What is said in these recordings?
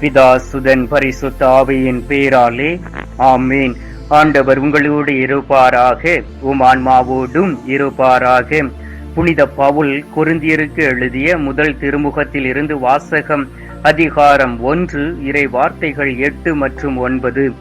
பிதா சுதன் பரிசுத்த ஆவியின் பேராலே ஆமீன். ஆண்டவர் உங்களோடு இருப்பாராக உம் ஆன்மாவோடும் இருப்பாராக. புனித பவுல் குருந்தியருக்கு எழுதிய முதல் திருமுகத்தில் இருந்து வாசகம் அதிகாரம் ஒன்று இறை வார்த்தைகள் எட்டு மற்றும் ஒன்பது.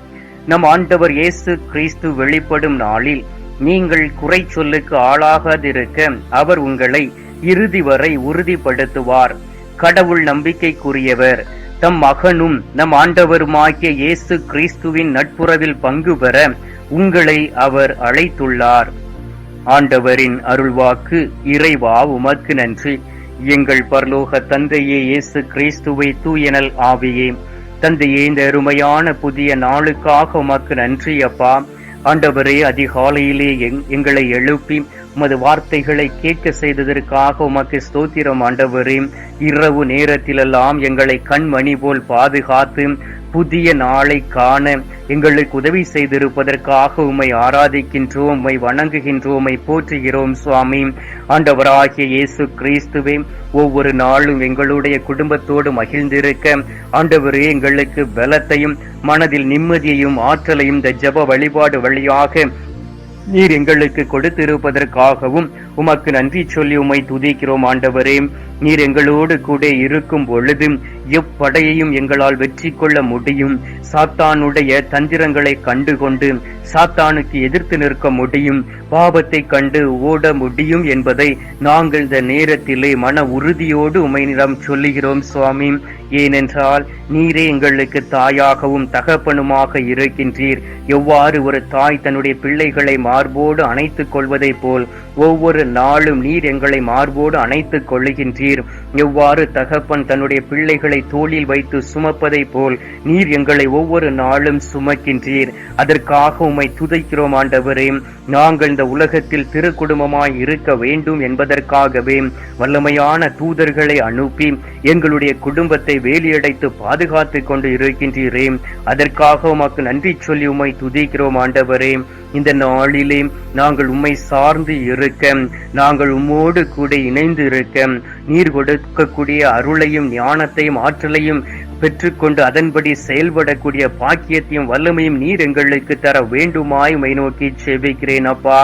நம் ஆண்டவர் இயேசு கிறிஸ்து வெளிப்படும் நாளில் நீங்கள் குறை சொல்லுக்கு ஆளாகாதிருக்க அவர் உங்களை இறுதி வரை உறுதிப்படுத்துவார். கடவுள் நம்பிக்கைக்குரியவர். தம் மகனும் நம் ஆண்டவருமாகிய இயேசு கிறிஸ்துவின் நட்புறவில் பங்கு பெற உங்களை அவர் அழைத்துள்ளார். ஆண்டவரின் அருள்வாக்கு இறைவா உமக்கு நன்றி. எங்கள் பரலோக தந்தையே இயேசு கிறிஸ்துவை தூயனல் ஆவியே. தந்தையே இந்த அருமையான புதிய நாளுக்காக உமக்கு நன்றி அப்பா. ஆண்டவரே அதிகாலையிலே எங்- எங்களை எழுப்பி உமது வார்த்தைகளை கேட்க செய்ததற்காக உமக்கு ஸ்தோத்திரம் ஆண்டவரே. இரவு நேரத்திலெல்லாம் எங்களை கண்மணி போல் பாதுகாத்து புதிய நாளை காண எங்களுக்கு உதவி செய்திருப்பதற்காக உம்மை ஆராதிக்கின்றோம் உம்மை வணங்குகின்றோம் உம்மை போற்றுகிறோம் சுவாமி. ஆண்டவராகிய இயேசு கிறிஸ்துவே ஒவ்வொரு நாளும் எங்களுடைய குடும்பத்தோடு மகிழ்ந்திருக்க ஆண்டவரே எங்களுக்கு பலத்தையும் மனதில் நிம்மதியையும் ஆற்றலையும் இந்த ஜப வழிபாடு வழியாக நீர் எங்களுக்கு கொடுத்திருப்பதற்காகவும் உமக்கு நன்றி சொல்லி உம்மை துதிக்கிறோம் ஆண்டவரே. நீர் எங்களோடு கூட இருக்கும் பொழுது எப்படையையும் எங்களால் வெற்றி கொள்ள முடியும். சாத்தானுடைய தந்திரங்களை கண்டுகொண்டு சாத்தானுக்கு எதிர்த்து நிற்க முடியும். பாவத்தை கண்டு ஓட முடியும் என்பதை நாங்கள் இந்த நேரத்திலே மன உறுதியோடு உமையினிடம் சொல்லுகிறோம் சுவாமி. ஏனென்றால் நீரே எங்களுக்கு தாயாகவும் தகப்பனுமாக இருக்கின்றீர். எவ்வாறு ஒரு தாய் தன்னுடைய பிள்ளைகளை மார்போடு அணைத்துக் கொள்வதைப் போல் ஒவ்வொரு நாளும் நீர் எங்களை மார்போடு அணைத்துக் கொள்ளுகின்றீர். எவ்வாறு தகப்பன் தன்னுடைய பிள்ளைகளை தோளில் வைத்து சுமப்பதை போல் நீர் எங்களை ஒவ்வொரு நாளும் சுமக்கின்றீர். அதற்காக உம்மை துதைக்கிறோம் ஆண்டவரே. நாங்கள் இந்த உலகத்தில் திருக்குடும்பமாய் இருக்க வேண்டும் என்பதற்காகவே வல்லமையான தூதர்களை அனுப்பி எங்களுடைய குடும்பத்தை வேலியடைத்து பாதுகாத்துக் கொண்டு இருக்கின்றீரே. அதற்காக உமக்கு நன்றி சொல்லி உம்மை துதிக்கிறோம் ஆண்டவரே. இந்த நாளிலே நாங்கள் உம்மை சார்ந்து இருக்க நாங்கள் உம்மோடு கூட இணைந்து இருக்க நீர் கொடுக்கக்கூடிய அருளையும் ஞானத்தையும் ஆற்றலையும் பெற்றுக்கொண்டு அதன்படி செயல்படக்கூடிய பாக்கியத்தையும் வல்லமையும் நீர் எங்களுக்கு தர வேண்டுமாய் உமை நோக்கி செபிக்கிறேன் அப்பா.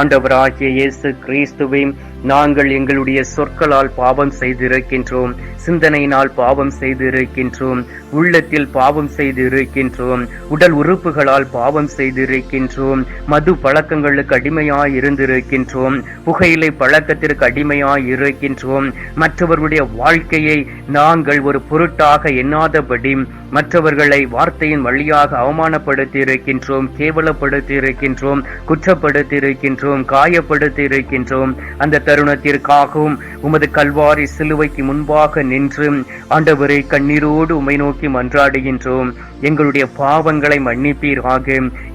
ஆண்டவராகிய இயேசு கிறிஸ்துவையும் நாங்கள் எங்களுடைய சொற்களால் பாவம் செய்திருக்கின்றோம் சிந்தனையினால் பாவம் செய்திருக்கின்றோம் உள்ளத்தில் பாவம் செய்திருக்கின்றோம் உடல் உறுப்புகளால் பாவம் செய்திருக்கின்றோம் மது பழக்கங்களுக்கு அடிமையாய் இருந்திருக்கின்றோம் புகையிலை பழக்கத்திற்கு அடிமையாய் இருக்கின்றோம். மற்றவர்களுடைய வாழ்க்கையை நாங்கள் ஒரு பொருட்டாக எண்ணாதபடி மற்றவர்களை வார்த்தையின் வழியாக அவமானப்படுத்தி இருக்கின்றோம் கேவலப்படுத்தி இருக்கின்றோம் குற்றப்படுத்தி இருக்கின்றோம் காயப்படுத்தி இருக்கின்றோம் அந்த தருணத்திற்காகவும் உமது கல்வாரி சிலுவைக்கு முன்பாக நின்று ஆண்டவரை கண்ணீரோடு உமை நோக்கி மன்றாடுகின்றோம். எங்களுடைய பாவங்களை மன்னிப்பீராக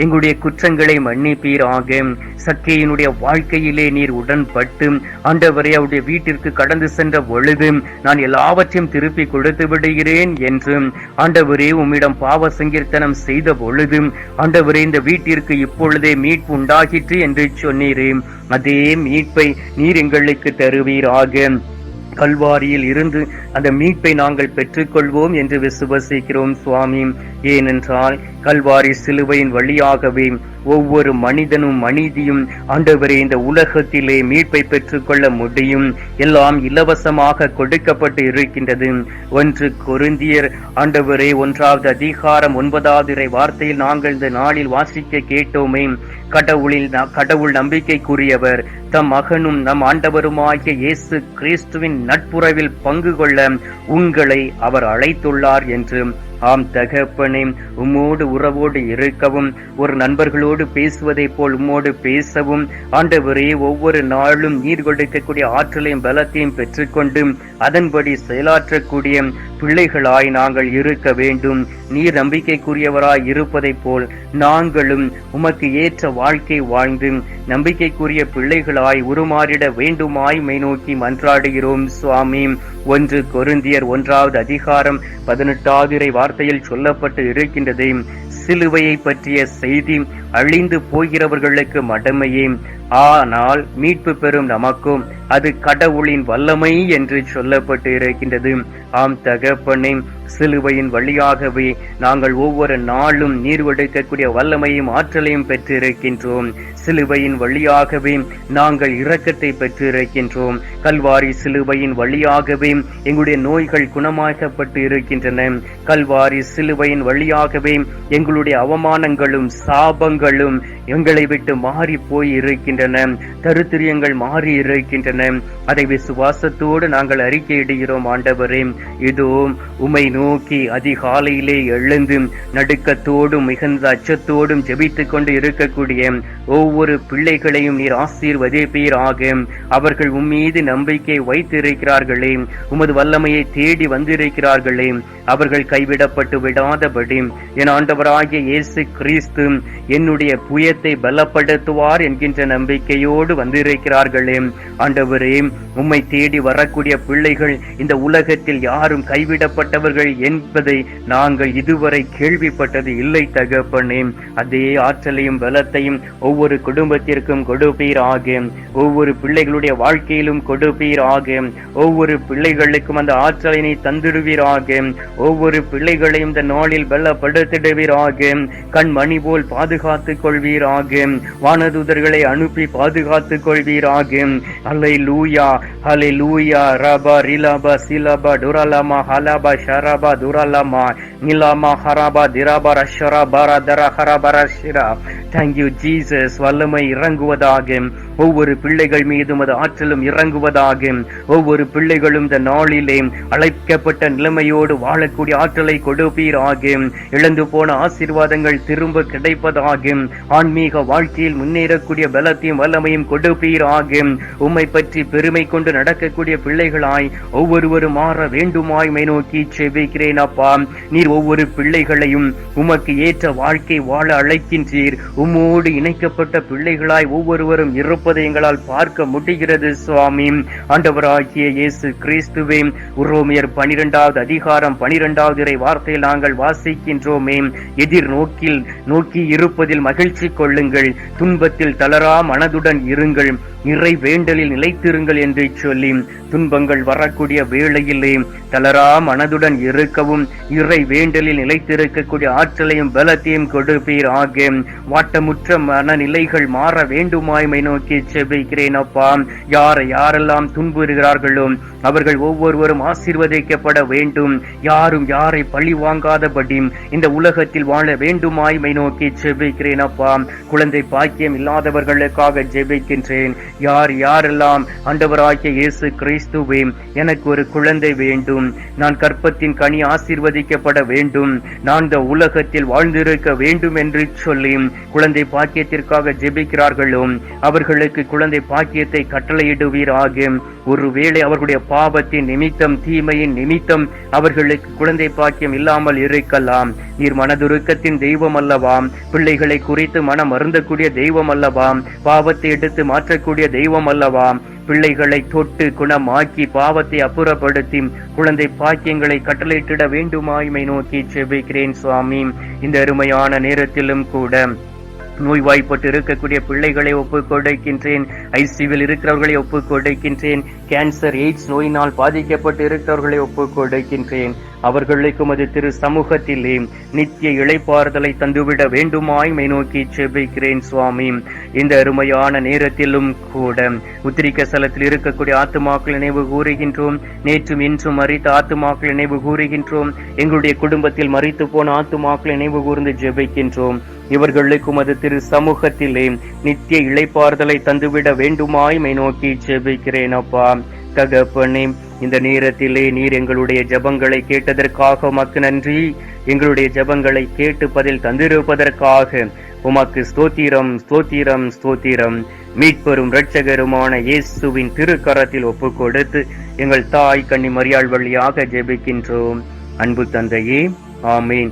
எங்களுடைய குற்றங்களை மன்னிப்பீராக. சக்கையினுடைய வாழ்க்கையிலே நீர் உடன்பட்டு ஆண்டவரை அவருடைய வீட்டிற்கு கடந்து சென்ற பொழுது நான் எல்லாவற்றையும் திருப்பி கொடுத்து விடுகிறேன் என்று ஆண்டவரே உம்மிடம் பாவ சங்கீர்த்தனம் செய்த பொழுது ஆண்டவரே இந்த வீட்டிற்கு இப்பொழுதே மீட்பு உண்டாகிற்று என்று சொன்னீரே. அதே மீட்பை நீர் எங்களுக்கு தருவீராக. கல்வாரியில் இருந்து அந்த மீட்பை நாங்கள் பெற்றுக்கொள்வோம் என்று விசுவசிக்கிறோம் சுவாமி. ஏனென்றால் கல்வாரி சிலுவையின் வழியாகவே ஒவ்வொரு மனிதனும் மனிதியும் ஆண்டவரே இந்த உலகத்திலே மீட்பை பெற்றுக்கொள்ள முடியும். எல்லாம் இலவசமாக கொடுக்கப்பட்டு இருக்கின்றது. ஒன்று கொருந்தியர் ஆண்டவரே ஒன்றாவது அதிகாரம் ஒன்பதாவது இறை வார்த்தையில் நாங்கள் இந்த நாளில் வாசிக்க கேட்டோமே. கடவுளில் ந- கடவுள் நம்பிக்கைக்குரியவர். தம் மகனும் நம் ஆண்டவருமாகிய இயேசு கிறிஸ்துவின் நட்புறவில் பங்கு கொள்ள உங்களை அவர் அழைத்துள்ளார் என்று ஆம் தகப்பனே உம்மோடு உறவோடு இருக்கவும் ஒரு நண்பர்களோடு பேசுவதைப் போல் உம்மோடு பேசவும் ஆண்டவரே ஒவ்வொரு நாளும் நீர் கொடுக்கக்கூடிய ஆற்றலையும் பலத்தையும் பெற்றுக்கொண்டு அதன்படி செயலாற்றக்கூடிய பிள்ளைகளாய் நாங்கள் இருக்க வேண்டும். நீர் நம்பிக்கைக்குரியவராய் இருப்பதைப் போல் நாங்களும் உமக்கு ஏற்ற வாழ்க்கை வாழ்ந்து நம்பிக்கைக்குரிய பிள்ளைகளாய் உருமாறிட வேண்டுமாய் மேநோக்கி மன்றாடுகிறோம் சுவாமி. ஒன்று கொருந்தியர் ஒன்றாவது அதிகாரம் பதினெட்டாவது வார்த்தையில் சொல்லப்பட்டு இருக்கின்றது. சிலுவையை பற்றிய செய்தி அழிந்து போகிறவர்களுக்கு மடமையே. ஆனால் மீட்பு பெறும் நமக்கும் அது கடவுளின் வல்லமை என்று சொல்லப்பட்டு இருக்கின்றது ஆம் தகப்பனே சிலுவையின் வழியாகவே நாங்கள் ஒவ்வொரு நாளும் நீர்வடைக்கக்கூடிய வல்லமையும் ஆற்றலையும் பெற்றிருக்கின்றோம். சிலுவையின் வழியாகவே நாங்கள் இரக்கத்தை பெற்றிருக்கின்றோம். கல்வாரி சிலுவையின் வழியாகவே எங்களுடைய நோய்கள் குணமாக்கப்பட்டு இருக்கின்றன. கல்வாரி சிலுவையின் வழியாகவே எங்களுடைய அவமானங்களும் சாபங்களும் எங்களை விட்டு மாறி போய் இருக்கின்றன. தருத்திரியங்கள் மாறி இருக்கின்றன. அதை விசுவாசத்தோடு நாங்கள் அறிக்கையிடுகிறோம் ஆண்டவரே. இதோ உமை நோக்கி அதிகாலையிலே எழுந்து நடுக்கத்தோடும் மிகுந்த அச்சத்தோடும் ஜெபித்துக் கொண்டு இருக்கக்கூடிய ஒவ்வொரு பிள்ளைகளையும் நீர் ஆசீர்வதிப்பீராக. அவர்கள் உம்மீது நம்பிக்கை வைத்திருக்கிறார்களே உமது வல்லமையை தேடி வந்திருக்கிறார்களே. அவர்கள் கைவிடப்பட்டு விடாதபடி என் ஆண்டவராகிய இயேசு கிறிஸ்து என்னுடைய புயத்தை பலப்படுத்துவார் என்கின்ற நம்பிக்கையோடு வந்திருக்கிறார்களே. ஆண்டவரே உம்மை தேடி வரக்கூடிய பிள்ளைகள் இந்த உலகத்தில் யாரும் கைவிடப்பட்டவர்கள் என்பதை நாங்கள் இதுவரை கேள்விப்பட்டது இல்லை தகப்பனே. அதே ஆற்றலையும் பலத்தையும் ஒவ்வொரு குடும்பத்திற்கும் கொடுப்பீர் கொடுப்பீராக. ஒவ்வொரு பிள்ளைகளுடைய வாழ்க்கையிலும் கொடுப்பீர் கொடுப்பீராக. ஒவ்வொரு பிள்ளைகளுக்கும் அந்த ஆற்றலினை தந்திடுவீராக. ஒவ்வொரு பிள்ளைகளையும் இந்த நாளில் பலப்படுத்திடுவீராக. கண்மணி போல் பாதுகாத்துக் கொள்வீராக. வானதூதர்களை அனுப்பி பாதுகாத்துக் கொள்வீராக. அலை லூயா அலை லூயா ரபா ரிலாபா சிலாபா டுரலாமா ஹலாபா ஹராபா துரலாமா நிலாமா ஹராபா திராபா ரஷரா பாரா தரா ஹராபரா ஷிரா தேங்க்யூ ஜீசஸ் வல்லமை இறங்குவதாக. ஒவ்வொரு பிள்ளைகள் மீதும் அது ஆற்றலும் இறங்குவதாக. ஒவ்வொரு பிள்ளைகளும் இந்த நாளிலே அழைக்கப்பட்ட நிலைமையோடு வாழக்கூடிய ஆற்றலை கொடுப்பீராக. இழந்து போன ஆசீர்வாதங்கள் திரும்ப கிடைப்பதாக. ஆன்மீக வாழ்க்கையில் முன்னேறக்கூடிய பலத்தையும் வல்லமையும் கொடுப்பீராக. உம்மை பற்றி பெருமை கொண்டு நடக்கக்கூடிய பிள்ளைகளாய் ஒவ்வொருவரும் மாற வேண்டுமாய் மை நோக்கி செபிக்கிறேன் அப்பா நீர் ஒவ்வொரு பிள்ளைகளையும் உமக்கு ஏற்ற வாழ்க்கை வாழ அழைக்கின்றீர். உம்மோடு இணைக்கப்பட்ட பிள்ளைகளாய் ஒவ்வொருவரும் இருப்பதை எங்களால் பார்க்க முடிகிறது சுவாமி. ஆண்டவராகிய இயேசு கிறிஸ்துவே உரோமியர் பனிரெண்டாவது அதிகாரம் பனிரெண்டாவது இறை வார்த்தையில் நாங்கள் வாசிக்கின்றோமே. எதிர் நோக்கில் நோக்கி இருப்பதில் மகிழ்ச்சி கொள்ளுங்கள். துன்பத்தில் தளரா மனதுடன் இருங்கள். இறை வேண்டலில் நிலைத்திருங்கள் என்று சொல்லி துன்பங்கள் வரக்கூடிய வேளையிலே தளரா மனதுடன் இருக்கவும் இறை வேண்டலில் நிலைத்திருக்கக்கூடிய ஆற்றலையும் பலத்தையும் கொடுப்பீர். ஆக வாட்டமுற்ற மனநிலைகள் மாற வேண்டுமாய்மை நோக்கி செபிக்கிறேன் அப்பா. யாரை யாரெல்லாம் துன்புறுகிறார்களோ அவர்கள் ஒவ்வொருவரும் ஆசீர்வதிக்கப்பட வேண்டும். யாரும் யாரை பழி வாங்காதபடி இந்த உலகத்தில் வாழ வேண்டுமாய்மை நோக்கி ஜெபிக்கிறேன் அப்பா. குழந்தை பாக்கியம் இல்லாதவர்களுக்காக ஜெபிக்கின்றேன். யார் யாரெல்லாம் ஆண்டவராகிய இயேசு கிறிஸ்துவே எனக்கு ஒரு குழந்தை வேண்டும். நான் கற்பத்தின் கனி ஆசீர்வதிக்கப்பட வேண்டும். நான் இந்த உலகத்தில் வாழ்ந்திருக்க வேண்டும் என்று சொல்லி குழந்தை பாக்கியத்திற்காக ஜெபிக்கிறார்களோ அவர்களுக்கு குழந்தை பாக்கியத்தை கட்டளையிடுவீராக. ஒருவேளை அவர்களுடைய பாவத்தின் நிமித்தம் தீமையின் நிமித்தம் அவர்களுக்கு குழந்தை பாக்கியம் இல்லாமல் இருக்கலாம். நீர் மனதுருக்கத்தின் தெய்வம் அல்லவாம் பிள்ளைகளை குறித்து மனம் அருந்தக்கூடிய தெய்வம் அல்லவாம் பாவத்தை எடுத்து மாற்றக்கூடிய தெய்வம் அல்லவாம் பிள்ளைகளை தொட்டு குணமாக்கி பாவத்தை அப்புறப்படுத்தி குழந்தை பாக்கியங்களை கட்டளையிட்டிட வேண்டுமாய்மை நோக்கி செபிக்கிறேன் சுவாமி. இந்த அருமையான நேரத்திலும் கூட நோய்வாய்ப்பட்டு இருக்கக்கூடிய பிள்ளைகளை ஒப்புக் கொடுக்கின்றேன். இருக்கிறவர்களை ஒப்புக் கொடுக்கின்றேன். கேன்சர் எய்ட்ஸ் நோயினால் பாதிக்கப்பட்டு இருக்கிறவர்களை ஒப்புக் கொடுக்கின்றேன். அவர்களுக்கும் அது திரு சமூகத்திலே நித்திய இளைப்பாறுதலை தந்துவிட வேண்டுமாய் மை நோக்கி செபிக்கிறேன் சுவாமி. இந்த அருமையான நேரத்திலும் கூட உத்திரிக்க ஸ்தலத்தில் இருக்கக்கூடிய ஆத்துமாக்கள் நினைவு கூறுகின்றோம். நேற்றும் இன்றும் மறித்த ஆத்துமாக்கள் நினைவு கூறுகின்றோம். எங்களுடைய குடும்பத்தில் மறித்து போன ஆத்துமாக்கள் நினைவு கூர்ந்து ஜெபிக்கின்றோம். இவர்களுக்கும் அது திரு சமூகத்திலே நித்திய இளைப்பாறுதலை தந்துவிட வேண்டுமாய்மை நோக்கி செபிக்கிறேன் அப்பா. தகப்பனே இந்த நேரத்திலே நீர் எங்களுடைய ஜெபங்களை கேட்டதற்காக உமக்கு நன்றி. எங்களுடைய ஜெபங்களை கேட்டு பதில் தந்திருப்பதற்காக உமக்கு ஸ்தோத்திரம் ஸ்தோத்திரம் ஸ்தோத்திரம். மீட்பெரும் இரட்சகருமான இயேசுவின் திருக்கரத்தில் ஒப்பு கொடுத்து எங்கள் தாய் கன்னி மரியாள் வழியாக ஜெபிக்கின்றோம். அன்பு தந்தையே ஆமீன்.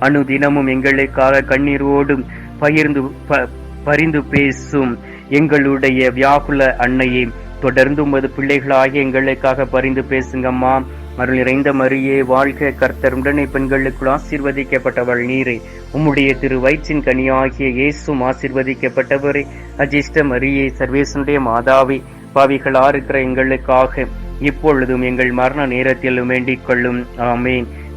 அனுதினமும் எங்களுக்காக கண்ணீரோடும் பகிர்ந்து ப- பரிந்து பேசும் எங்களுடைய வியாகுல அன்னையை. தொடர்ந்து உமது பிள்ளைகளாகிய எங்களுக்காக பரிந்து பேசுங்கம்மா. அருள் நிறைந்த மரியே வாழ்க கர்த்தர். உடனே பெண்களுக்குள் ஆசீர்வதிக்கப்பட்டவள் நீரே. உம்முடைய திரு வயிற்றின் கனியாகிய இயேசும் ஆசீர்வதிக்கப்பட்டவரே. அஜிஷ்ட மரியே சர்வேசனுடைய மாதாவி பாவிகளா இருக்கிற எங்களுக்காக இப்பொழுதும் எங்கள் மரண நேரத்திலும் வேண்டிக் கொள்ளும். ஆமேன்.